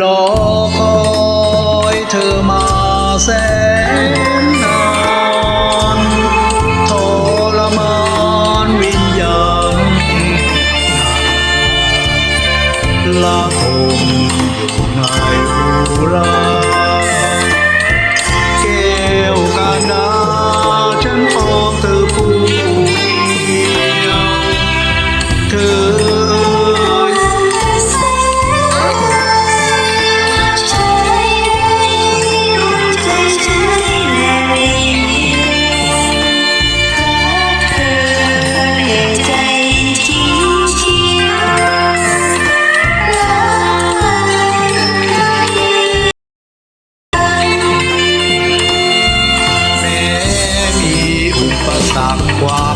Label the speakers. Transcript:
Speaker 1: รอคอยเธอมาแสนนานทรมานวิญญาณลาคมอยู่ในอุรา 傻瓜